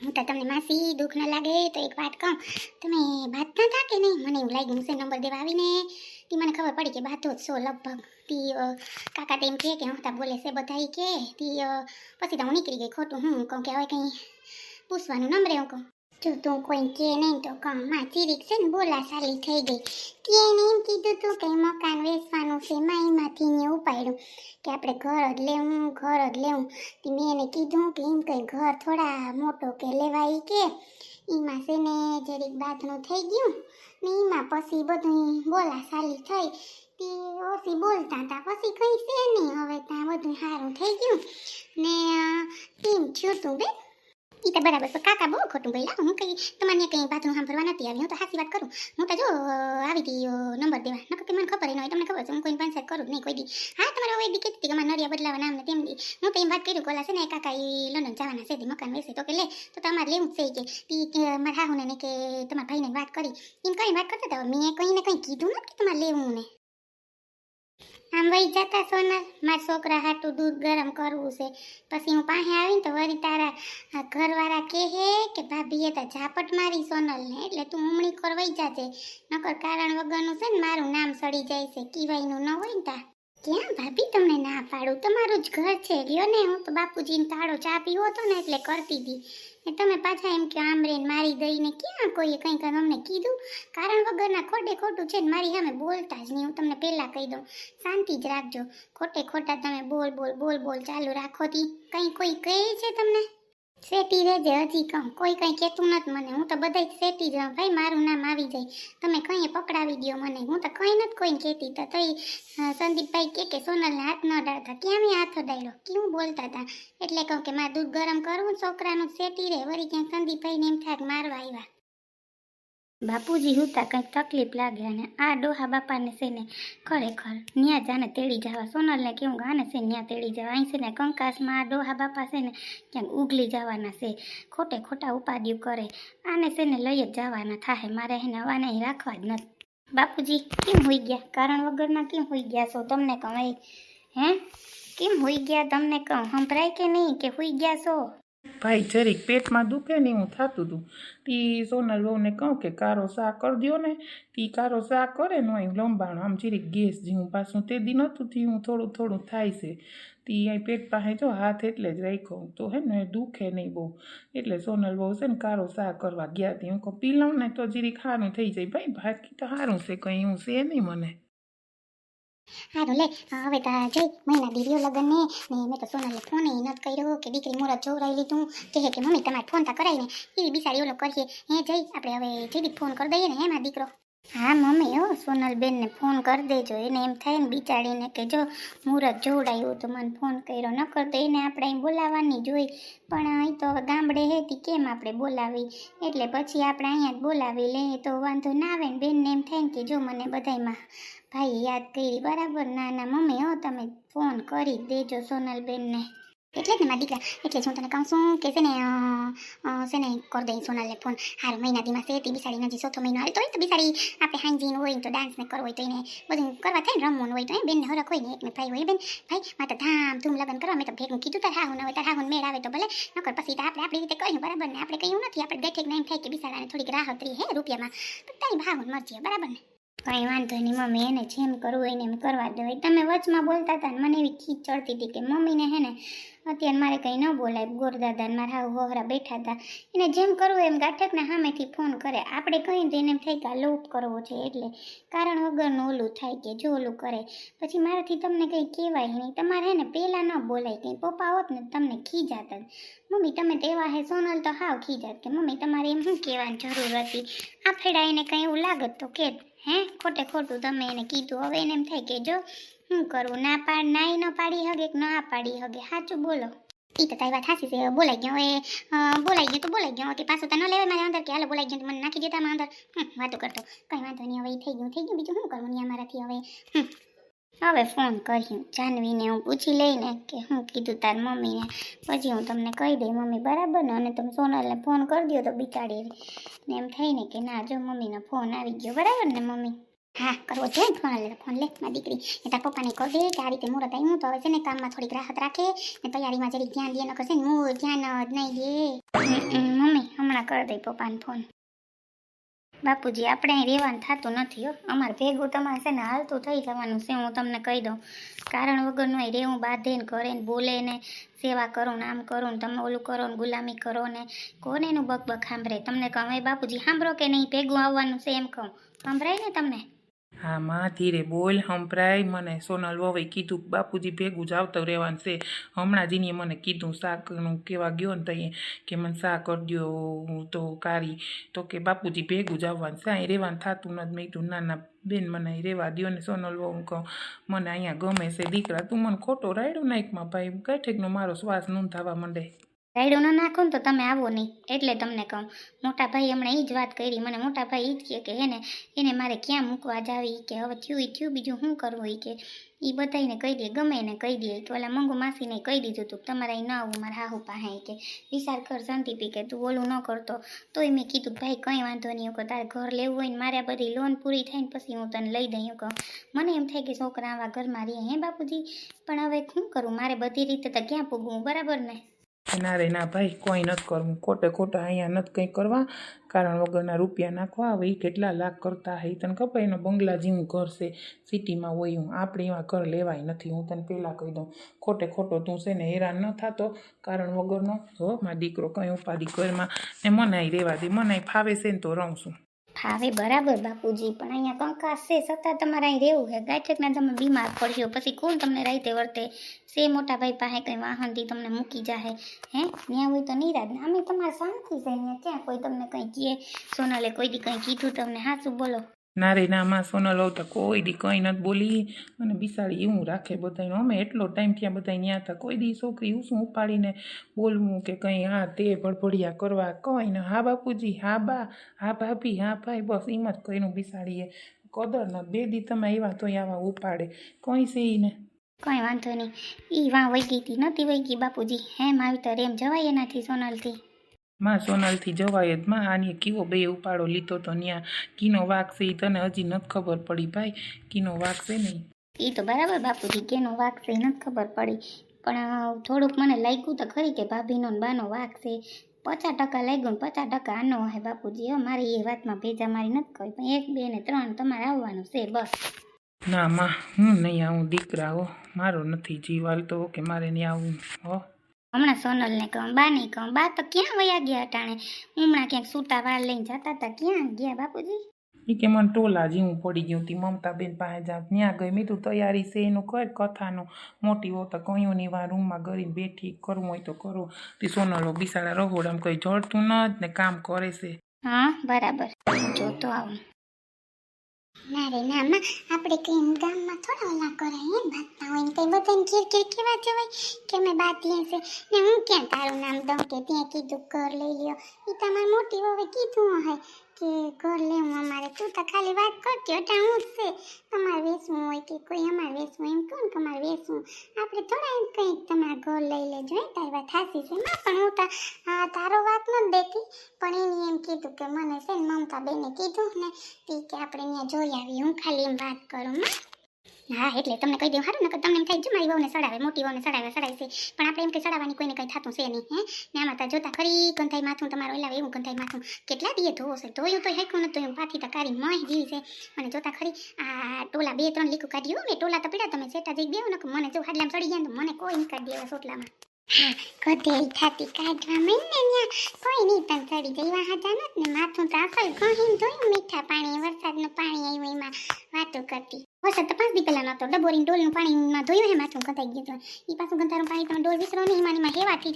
હું તો તમને માસી દુઃખ ન લાગે તો એક વાત કહું. તમે ના થા કે નહીં મને એવું લાગ્યું છે નંબર દેવા આવીને તી મને ખબર પડી કે બાતો જ છો લગભગ. તી કાકા તેમ કહે કે હું તા બોલે છે બધા કે તી પછી તો હું નીકળી ગઈ ખોટું. હું કહું કે હવે કંઈ પૂછવાનું નંબરે હું કહું. જો તું કોઈ કે નહીં તો કહું. માં ચીરીક છે ને બોલા સાલી થઈ ગઈ. કે એને એમ કીધું તું કે મકાન વેચવાનું છે. માઈમાંથી ને ઉપાડ્યું કે આપણે ઘર જ લેવું, ઘર જ લેવું. તે મેં એને કીધું કે એમ કંઈ ઘર થોડા મોટો કે લેવાય કે. એમાં છે ને, જરીક બાથનું થઈ ગયું ને એમાં પછી બધું બોલા સાલી થઈ. તે ઓછી બોલતા હતા પછી કંઈ છે નહીં. હવે ત્યાં બધું સારું થઈ ગયું ને એમ થયું તું બે ઈ તો બરાબર, પણ કાકા બહુ ખોટું બોલ્યા. હું કઈ તમારે કઈ વાતનું સાંભળવા નથી આવી? હું તો સાચી વાત કરું. હું તો જો આવી હતી નંબર દેવા. નકર કે મને ખબર ન હોય. તમને ખબર છે, હું કોઈ પંચાયત કરું જ નહીં, કોઈ દી. હા, તમારે હવે દી કહેતી કે મારે નડિયા બદલાવા નામ ને તેમ દી. હું તો એમ વાત કર્યું કોલા છે ને કાકા એ લંડન જવાના છે મકાન વેસે તો કે લે, તો તમારે લેવું જ છે કે તી મારા હાહુને ને કે તમારા ભાઈને વાત કરી. એમ કઈ વાત કરતા હતા મેં કંઈ ને કંઈ કીધું કે તમારે લેવું ને. આમ વહી જતા સોનલ મારા છોકરા હાટું દૂધ ગરમ કરવું છે. પછી હું પાસે આવીને તો વળી તારા ઘરવાળા કહે કે, ભાભીએ તો ઝાપટ મારી સોનલને, એટલે તું ઉમણી કરવાઈ જાજે. નકર કારણ વગરનું છે ને, મારું નામ સડી જાય છે. કીવાયનું ન હોય ને તા. ક્યાં ભાભી, તમને ના પાડું? તમારું જ ઘર છે ગયો ને. હું તો બાપુજીને તાળો ચા પીવો હતો ને, એટલે કરતી હતી તમે પાછા એમ કે આમરેન મારી દઈને ક્યાં કોઈએ કંઈક અમને કીધું? કારણ વગરના ખોટે ખોટું છે ને મારી સામે બોલતા જ નહીં. હું તમને પહેલાં કહી દઉં, શાંતિ જ રાખજો. ખોટે ખોટા તમે બોલ બોલ બોલ બોલ ચાલુ રાખોથી કંઈ કોઈ કહે છે તમને? સેટી રહેજે, હજી કહું. કોઈ કંઈ કહેતું નથી મને. હું તો બધાય સેટી જાઉં ભાઈ, મારું નામ આવી જાય. તમે કંઈ પકડાવી દ્યો મને. હું તો કંઈ નથી કોઈને કહેતી. તો તઈ સંદીપભાઈ કે કે સોનલને હાથ ન ડાળતા. ક્યાં હાથ ડાળ્યો? કેવું બોલતા હતા એટલે કહું કે, મારે દૂધ ગરમ કરવું છોકરાનું સેટી રહે વળી ક્યાંક સંદીપભાઈને એમ થાય મારવા આવ્યા. બાપુજી હુતા કંઈક તકલીફ લાગે અને આ ડોહા બાપાને છે ને ખરેખર ન્યા જાને તેડી જવા. સોનલને કેવું ગાને છે ન્યા તેડી જવા. અહીં છે ને કંકાસમાં આ ડોહા બાપા છે ને ક્યાંક ઉગલી જવાના છે. ખોટે ખોટા ઉપાડ્યું કરે. આને છે ને લઈ જ જવાના થાય મારે એને આવાને અહીં રાખવા જ નથી. બાપુજી, કેમ હોઈ ગયા? કારણ વગરના કેમ હોઈ ગયા છો? તમને કહું હે? કેમ હોઈ ગયા? તમને કહું સંભળાય કે નહીં કે હોઈ ગયા છો? ભાઈ, જરીક પેટમાં દુખે ને હું થતું હતું તી સોનલ બહુને કહું કે કારો શાક કરી દો ને. તી કારો શાક કરે ને અહીં લંબાણું, આમ જરીક ગેસ જેવું પાછું તે દી નહોતું થયું થોડું થોડું થાય છે. તી અહીં પેટ પાસે જો હાથ એટલે જ રાખ્યો, તો હે ને દુખે નહીં બહુ. એટલે સોનલ બહુ છે ને કારો શાક કરવા ગયા હતી હું કહું પી લઉં ને તો જરીક સારું થઈ જાય. ભાઈ, બાકી તો સારું છે, કંઈ હું છે નહીં મને. હારું લે હવે તા જઈ. મહિના દીરીઓ લગન ને મેં તો સોનાલે ફોન એ નત કર્યો કે દીકરી મુરત જોવરાઈ લીધું. કહે કે, મમ્મી, તમારે ફોન તો કરાવીને એ બિચારી ઓલો કરીએ. હે, જઈ. આપણે હવે જલ્દી ફોન કરી દઈએ ને એમાં દીકરો. હા, મમ્મી, હો, સોનલબેનને ફોન કરી દેજો. એને એમ થાય ને બિચારીને કે જો મુહૂર્ત જોવડાયું તો મને ફોન કર્યો. ન કરતો એને આપણે અહીં બોલાવવાની જોઈ પણ અહીં તો ગામડે હેતી કેમ આપણે બોલાવી? એટલે પછી આપણે અહીંયા જ બોલાવી લઈએ તો વાંધો ના આવે ને બેનને એમ થાય ને કે જો મને બધાયમાં ભાઈ યાદ કરી. બરાબર? ના ના, મમ્મી, હો, તમે ફોન કરી દેજો સોનલબેનને. એટલે જ ને મારા દીકરા. એટલે જ હું તને કહું છું કે છે ને છે ને, કરી દઈ સોનલને ફોન હારું મહિના દીમાં છે, તે બિસાડી નજી ચોથો મહિનો હાલતો હોય તો બિસાડી આપણે હાંજીન હોય તો ડાન્સ ને કરવો હોય તો એને બધું કરવા થાય ને રમવાનું હોય તો એ બેનને હરખ હોય ને, એકને ભાઈ હોય બેન. ભાઈ, મારે ધામ ધૂમ લગન કરવા, મેં તો ભેગું કીધું, તાર હાહુન હોય, તાર હાહુન મેળ આવે તો ભલે. નકર પછી તો આપણે આપણી રીતે કહ્યું બરાબર ને? આપણે કહ્યું નથી, આપણે બેઠે એમ થાય કે બિસાડાને થોડીક રાહત રહી હે રૂપિયામાં. પણ તારી ભાવન મરજી બરાબર ને? કંઈ વાંધો નહીં, મમ્મી એને જેમ કરવું હોય એને એમ કરવા દો. તમે વચમાં બોલતા હતા ને મને એવી ખીચ ચડતી હતી કે મમ્મીને હે ને, અત્યારે મારે કંઈ ન બોલાય. ગોરદાદા મારા હાવ હોહરા બેઠા હતા. એને જેમ કરવું એમ ગાંઠકને સામેથી ફોન કરે. આપણે કહીએ તો એને એમ થાય કે આ લોપ કરવો છે એટલે કારણ વગરનું ઓલું થાય કે જો ઓલું કરે. પછી મારાથી તમને કંઈ કહેવાય નહીં. તમારે હે ને પહેલાં ન બોલાય કંઈ. પપ્પા હોત ને તમને ખીજાત. જ મમ્મી, તમે તેવા હે, સોનલ તો હાવ ખીજાત કે મમ્મી, તમારે એમ શું કહેવાની જરૂર હતી? આ ફેડા એને કંઈ એવું લાગત તો કે હે? ખોટે ખોટું તમે એને કીધું. હવે એને એમ થાય કે જો શું કરવું ના પાડ નાય ન પાડી હગે કે ના પાડી હગે? સાચું બોલો. ઈ તો તારી વાત સાચી છે. બોલાઈ ગયો હવે. બોલાઈ ગયો તો બોલાઈ ગયો. કે પાછું તને લેવાય મારે અંદર? કે હાલો બોલાઈ ગયો મને નાખી દેતા મારા અંદર? વાતો કરતો. કંઈ વાંધો નહીં. હવે થઈ ગયું થઈ ગયું. બીજું શું કરવું નહીં મારાથી હવે. હવે ફોન કર્યું. જાનવીને હું પૂછી લઈને કે હું કીધું તાર મમ્મીને. પછી હું તમને કહી દઈ, મમ્મી, બરાબર ને? અને તમે સોનલને ફોન કરી દો તો બિચારી ને એમ થઈને કે ના, જો મમ્મીનો ફોન આવી ગયો, બરાબર ને મમ્મી? હા, કરવો જોઈએ ફોન લે ફોન લે, મારી દીકરી. એ તાર પપ્પાને કહી કે આ રીતે મુહૂર્ત આવ્યું તો હવે છે ને કામમાં થોડીક રાહત રાખે ને તૈયારીમાં જરીક ધ્યાન દે ન કરશે હું ધ્યાન જ નહીં દે. મમ્મી, હમણાં કરી દઈ પપ્પાને ફોન બાપુજી, આપણે અહીં રહેવાનું થતું નથી હો. અમારે ભેગું તમારે છે ને હાલતું થઈ જવાનું છે, હું તમને કહી દઉં. કારણ વગરનું અહીં રહેવું બાંધે ને કરે ને બોલે ને સેવા કરું ને આમ કરું ને તમે ઓલું કરો ને ગુલામી કરો ને કોને એનું બક બક સાંભળે? તમને કહું એ બાપુજી, સાંભળો કે નહીં? ભેગું આવવાનું છે એમ કહું. સંભળાય ને તમને? હા માં ધીરે બોલ, સંભળાય, મને સોનલ વવે કીધું, બાપુજી ભેગું જ આવતું રહેવાનું છે. હમણાં જીનીએ મને કીધું, શાકનું કેવા ગયો ને તઈએ? કે મને શાક કરી દો તો કારી, તો કે, બાપુજી ભેગું જ આવવાનું અહીં રહેવાનું થતું નથી. મેં કીધું, ના ના, બેન, મને અહીં રહેવા દ્યો ને સોનલ વહુ કહું, મને અહીંયા ગમે છે, દીકરા, તું મને ખોટો રાયડો નાખમાં ભાઈ કઈ મારો શ્વાસ નોંધાવા માંડે. રાયડું ન નાખો ને તો તમે આવો નહીં. એટલે તમને કહું, મોટા ભાઈ હમણાં એ જ વાત કરી. મને મોટા ભાઈ એ જ કહે કે એને એને મારે ક્યાં મૂકવા જાવી? કે હવે થયું એ થયું, બીજું શું કરવું? એ કે એ બધાને કહી દે, ગમે એને કહી દે. કે ઓલા મંગુ માસીને કહી દીધું હતું કે તમારે ન આવું, મારા હાહુ પાસે. કે વિચાર કર શાંતિ પી કે તું ઓલું ન કરતો. તોય મેં કીધું, ભાઈ, કંઈ વાંધો નહીં. હું તારે ઘર લેવું હોય ને મારે આ બધી લોન પૂરી થાય ને પછી હું તને લઈ દઈ. કહું, મને એમ થાય કે છોકરા આવા ઘરમાં રહે હે બાપુજી? પણ હવે શું કરું? મારે બધી રીતે તો ક્યાં પૂગવું બરાબર ને? ના રે ના ભાઈ, કોઈ નથી કરવું. ખોટે ખોટા અહીંયા નથી કંઈ કરવા. કારણ વગરના રૂપિયા નાખવા હવે એ કેટલા લાખ કરતા હે? તને ખબર એનો બંગલા જેવું ઘર છે, સિટીમાં હોય હું આપણે એવા ઘર લેવાય નથી. હું તને પહેલાં કહી દઉં. ખોટે ખોટો તું છે ને હેરાન ન થતો. કારણ વગરનો, હો, મારો દીકરો કંઈ ઉપાધિ ઘરમાં ને મને અહીં રહેવા દે. મને ફાવે છે ને તો રહું છું ફાવે બરાબર બાપુજી, પણ અહીંયા કંકાસ છે છતાં તમારે અહીં રહેવું છે. ગાયઠકના તમે બીમાર પડશો, પછી કોણ તમને રાઈતે વર્તે? સે મોટા ભાઈ પાસે કંઈ વાહનથી તમને મૂકી જાહે, હે? ત્યાં હોય તો નિરાજ અમે તમારે શાંતિ છે, અહીંયા ક્યાં કોઈ તમને કંઈ કહે? સોનલે કોઈ દી કંઈ કીધું તમને હાચું બોલો. ના રે ના માં સોનલ તો કોઈ દી કંઈ નથી બોલી. અને બિસાડી એવું રાખે બધાને અમે એટલો ટાઈમ થયા બધા ત્યાં હતા. કોઈ દી છોકરી હું શું ઉપાડીને બોલવું કે કંઈ હા તે ભડભડિયા કરવા કંઈ ને. હા બાપુજી, હા બા, હા ભાભી, હા ભાઈ, બસ એમ જ કોઈનું બિસાડીએ કદર ન બે દી તમે આવ્યા તોય આવા ઉપાડે. કંઈ છે ને? કંઈ વાંધો નહીં. એ વાં વહી ગઈ હતી નહોતી વહી બાપુજી. બાપુજી હે તો એમ જવાય એનાથી સોનલથી. માં સોનલથી જવાયતમાં આને કેવો બે ઉપાડો લીધો તો ત્યાં કીનો વાક છે એ તને હજી નથી ખબર પડી ભાઈ. કીનો વાક છે નહીં એ તો બરાબર બાપુજી કેનો વાક છે નથી ખબર પડી. પણ થોડુંક મને લાગ્યું તો ખરી કે ભાભીનો ને બાનો વાક છે. પચાસ ટકા લાગ્યું ને પચાસ ટકા આનો હે બાપુજી હો. મારી એ વાતમાં ભેજા મારી નથી કહી પણ એક બે ને ત્રણ તમારે આવવાનું છે બસ. ના માં હું નહીં આવું દીકરા હો. મારો નથી જીવ હાલતો કે મારે નહીં આવું હો. હમણાં સોનલને કહું બા નહીં કહું બા તો ક્યાં વયા ગયા અટાણે? હમણાં ક્યાંક સૂતા વાળ લઈને જતા હતા ક્યાં ગયા બાપુજી? એ કે મને ટોલા જેવું પડી ગયું તી મમતાબેન પાસે જા ત્યાં ગઈ મેં તું તૈયારી છે એનું કર કથાનું. મોટી હો તો કયોની વાર રૂમમાં ગરીને બેઠી કરવું હોય તો કરો. તે સોનલો બિસાડા રહોડામાં કંઈ જળતું ન જ ને કામ કરે છે. હા બરાબર. જોતો આવું. ના રે ના માં આપણે કેમ ગામમાં થોડા ઓલા કરાય એમ બાતના હોય ને કઈ બધાને ઘેર ઘેર કેવા જવાય કે અમે બાતીએ છે ને હું ક્યાં તારું નામ દઉં કે ત્યાં કીધું કર લઈ લ્યો. એ તમારી મોટી હવે કીધું હે કે ઘર લેવું અમારે. તું તો ખાલી વાત કરતી અટા હું જ છે. તમારે વેચવું હોય કે કોઈ અમારે વેચવું એમ કહું ને કે અમારે વેચવું. આપણે થોડા એમ કંઈક તમારા ઘર લઈ લેજો એ તારી વાત હાસી છે. માં પણ હું તો તારો વાત નથી દેતી. પણ એની એમ કીધું કે મને છે ને મમતા બેને કીધું ને કે આપણે ત્યાં જોઈ આવી હું ખાલી એમ વાત કરું માં હા, એટલે તમને કહી દઉં સારું નકર તમને એમ થાય જો મારી વહુને સડાવે, મોટી વહુને સડાવે સડાવે છે. પણ આપણે એમ કે સડાવવાની કોઈને કંઈ થતું છે નહીં, હે? ને આમાં તા જોતા ખરી કંથાઈ માથું તમારું એલાવે એવું કંથાઈ માથું. કેટલા દીએ ધોવો છે? ધોયું તો હેકું નતું એમ પાથી તો કારી મોય જેવી છે. અને જોતા ખરી, આ ટોલા બે ત્રણ લીકું કાઢ્યું મેં ટોલા તો પીડા તમે, સેટા જઈ બેહો, નકર મને જો હાડલામ ચડી ગયા તો મને કોઈ નહીં કાઢી દેવા સોટલામાં કદે થાતી કાઢવા મેં ને ન્યા કોઈ નહીં જઈ હાજા નત માથું તો મીઠા પાણી, વરસાદનું પાણી આવ્યું એમાં વાતો કરતી. વરસાદ તો પાંચ દી ડોલનું પાણીમાં ધોયું માથું ગંધાઈ ગયું હતું. એ પાછું ગંધારું પાણી ડોલ વિસરો નહીં, એમાં એમાં હેવા થઈ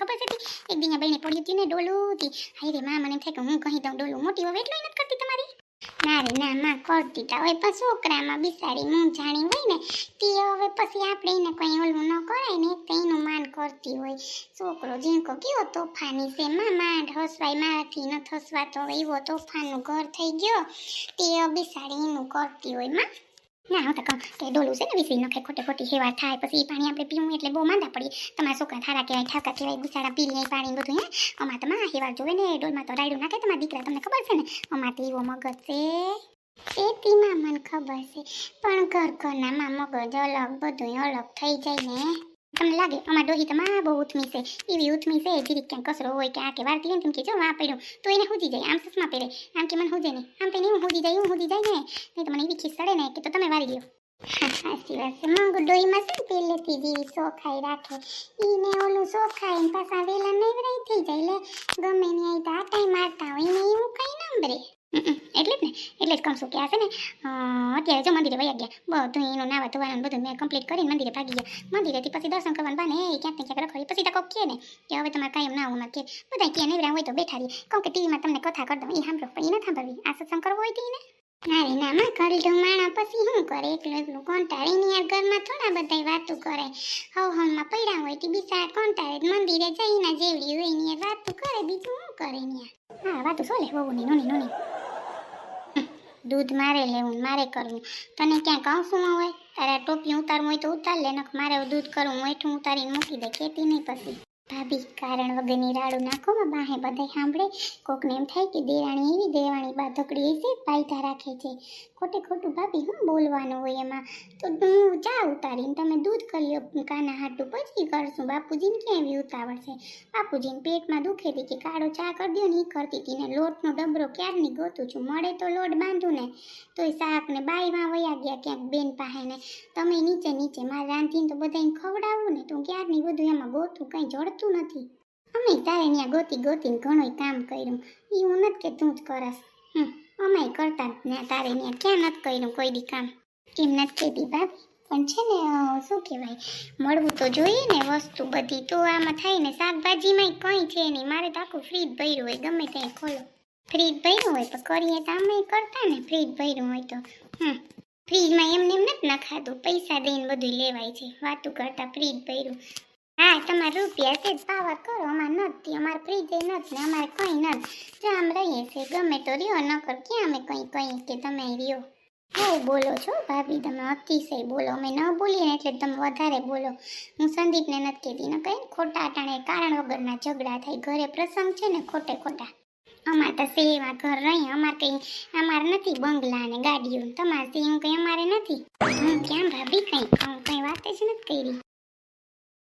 ખબર છે એક દિન બહેને પડ્યું હતું ને ડોલું હતી હાય રે હું કહી દઉં ડોલું. મોટી એટલું કરતી તમારી? ના રે ના માં હોય, પણ છોકરામાં બિસાડી મૂં જાણી હોય ને, તે હવે પછી આપણે એને કંઈ ઓલું ન કરાય ને, તો એનું માન કરતી હોય. છોકરો જીણકો કેવો તોફાની છે માંડ હસવાય, મારાથી ન હસવાતો, એવો તોફાનનું ઘર થઈ ગયો. તે બિસાડી એનું કરતી હોય, માં. ના, હું, તો કહું કે ડોલું છે ને વિસરી નખે, ખોટે ખોટી હેવા થાય, પછી એ પાણી આપણે પીવું એટલે બહુ માંદા પડીએ. તમારા છોકરા થારા કહેવાય ઠાકા કહેવાય, બિચારા પી લે પાણી બધું, હે? અમાર તો માં જોવે ને, ડોલમાં તો રાયડું નાખે, તમારા દીકરા તમને ખબર છે ને? અમાર તો એવો મગજ છે. ખેતીમાં મને ખબર છે. પણ ઘર ઘરના મગજ અલગ બધું અલગ થઈ જાય ને. તમને લાગે, અમાર ડોહી તો બહુ ઉથમી છે. એવી ઉથમી છે, જીરીક ક્યાંક કસરો હોય કે આ કે વારતી હોય ને કે જો આ પડ્યું, તો એને હુજી જાય, આમ સસમા પહેરે, આમ કે મને હુજે નહીં, આમ તો હું હુજી જાય હું હુજી જાય ને નહીં તો મને એવી ખીસ ચડે ને કે તો તમે વારી ગયો સાચી વાત છે. મંગુ ડોહીમાં છે પહેલેથી જેવી સોખાઈ રાખે. એને ઓલું શોખાય ને પાછા વેલા નવરાઈ થઈ જાય એટલે ગમે ને આ ટાઈમ મારતા હોય ને એવું કઈ નંબરે એટલે જ ને. એટલે જ કહું છું કે આ છે ને અત્યારે જો મંદિરે વયા ગયા. બધું એનું નાવા ધોવાનું બધું મેં કમ્પ્લીટ કરીને મંદિરે ભાગી ગયા. મંદિરેથી પછી દર્શન કરવાનું બાને એ ક્યાંક ને ક્યાંક રખડી. પછી તકો કહે ને કે હવે તમારે કાંઈ ના આવું નથી બધા ક્યાં નહીં હોય તો બેઠા રહીએ. કહું કે ટીવીમાં તમને કથા કરી દઉં. એ સાંભળો. પણ એ ના સાંભળવી. આ સત્સંગ કરવો હોય તો એને અરે ના માં કરડું માણા, પછી શું કરે? એકલું એકલું કંટાળીને યાર ઘરમાં થોડા બધાય વાતું કરે. હવ હવમાં પડ્યા હોય તે બિચારા કોંટાળે મંદિરે જઈને જેવડી હોય ને યાર વાતું કરે, બીજું શું કરે ને હા વાતું શું લે વહુની, નોની નોની. દૂધ મારે લેવું મારે કરવું. તને ક્યાં કાંસુમાં હોય? તારે ટોપી ઉતારવું હોય તો ઉતાર લે નખ મારે દૂધ કરવું હોય ઠું ઉતારીને મૂકી દે ખેતી નહીં પછી. ભાભી, કારણ વગરની રાડું નાખો બાહે બધાય સાંભળે. કોકને એમ થાય કે દેરાણી એવી દેવાણી બા ધકડી એવી છે પાયથા રાખે છે. ખોટે ખોટું ભાભી હું બોલવાનું હોય એમાં? તો હું ચા ઉતારીને તમે દૂધ કરી લ્યો કાના હાટું પછી કરશું. બાપુજીને ક્યાં એવી ઉતાવળ છે બાપુજીને પેટમાં દુખે હતી કે કાળો ચા કરી દો ને એ કરતી હતી ને લોટનો ડબરો ક્યારની ગોતું છું? મળે તો લોટ બાંધું ને? તોય શાક ને બાઈમાં વયા ગયા ક્યાંક બેન પાસે ને? તમે નીચે નીચે મારે રાંધીને તો બધાને ખવડાવું ને? તો ક્યારની બધું એમાં ગોતું? કંઈ જડતું નથી. અમે તારે ત્યાં ગોતી ગોતીને ઘણું કામ કર્યું. એ હું નથી કે તું જ કરસ. હમ અમે કરતા ને તારે ત્યાં ક્યાં નથી કર્યું કોઈ દી કામ? એમ નથી કહેતી ભાભી. પણ છે ને શું કહેવાય? મળવું તો જોઈએ ને વસ્તુ બધી. તો આમાં થાય ને શાકભાજીમાં કંઈ છે નહીં. મારે તો આખું ફ્રીજ ભર્યું હોય, ગમે ત્યાં ખોલો. ફ્રીજ ભર્યું હોય તો કરીએ તો અમે કરતા ને ફ્રીજ ભર્યું હોય તો. હમ ફ્રીજમાં એમને એમ નથી નખાતું. પૈસા દઈને બધું લેવાય છે. વાતું કરતા ફ્રીજ ભર્યું. હા, તમારે રૂપિયા છે જ પાવા કરો. અમારે નથી, અમારે ફ્રીજ નથી ને અમારે કંઈ નથી. જો આમ રહીએ છે ગમે તો રહ્યો, નકર ક્યાં અમે કંઈ કંઈ કે તમે રહ્યો? બહુ બોલો છો ભાભી, તમે અતિશય બોલો. અમે ન બોલીએ ને એટલે તમે વધારે બોલો. હું સંદીપને નથી કહેતી, ને કંઈ ખોટા ટાણે કારણ વગરના ઝઘડા થાય. ઘરે પ્રસંગ છે ને ખોટે ખોટા. અમારે તો સેવા ઘર રહી અમારે કંઈ, અમારે નથી બંગલા ને ગાડીઓ. તમારે સિંહ કંઈ અમારે નથી? હું ક્યાં ભાભી કંઈ? કહું કંઈ વાત જ નથી કરી.